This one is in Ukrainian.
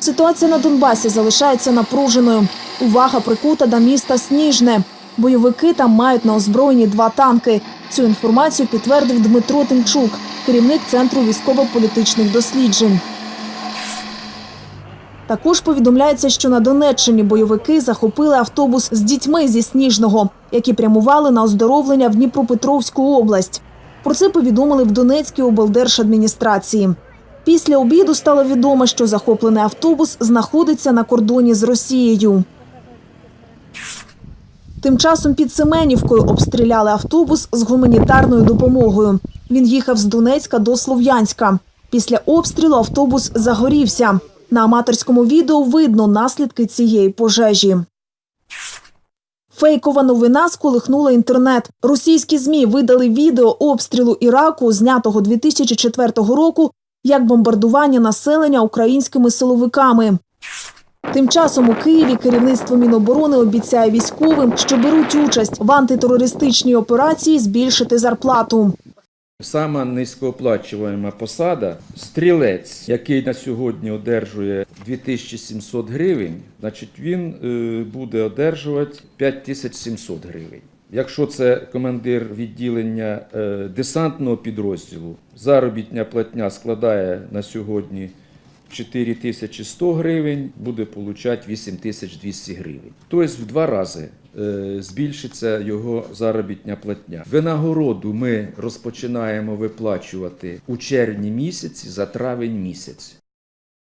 Ситуація на Донбасі залишається напруженою. Увага прикута до міста Сніжне. Бойовики там мають на озброєнні два танки. Цю інформацію підтвердив Дмитро Тимчук, керівник центру військово-політичних досліджень. Також повідомляється, що на Донеччині бойовики захопили автобус з дітьми зі Сніжного, які прямували на оздоровлення в Дніпропетровську область. Про це повідомили в Донецькій облдержадміністрації. Після обіду стало відомо, що захоплений автобус знаходиться на кордоні з Росією. Тим часом під Семенівкою обстріляли автобус з гуманітарною допомогою. Він їхав з Донецька до Слов'янська. Після обстрілу автобус загорівся. На аматорському відео видно наслідки цієї пожежі. Фейкова новина сколихнула інтернет. Російські змі видали відео обстрілу Іраку, знятого 2004 року, як бомбардування населення українськими силовиками. Тим часом у Києві керівництво Міноборони обіцяє військовим, що беруть участь в антитерористичній операції, збільшити зарплату. Сама низькооплачуваема посада стрілець, який на сьогодні одержує 2700 гривень, значить він е, буде одержувати 5700 гривень. Якщо це командир відділення е, десантного підрозділу, заробітня платня складає на сьогодні 4100 гривень, буде получати 8200 гривень. Тобто в два рази е, збільшиться його заробітня платня. Винагороду ми розпочинаємо виплачувати у червні місяці за травень місяць.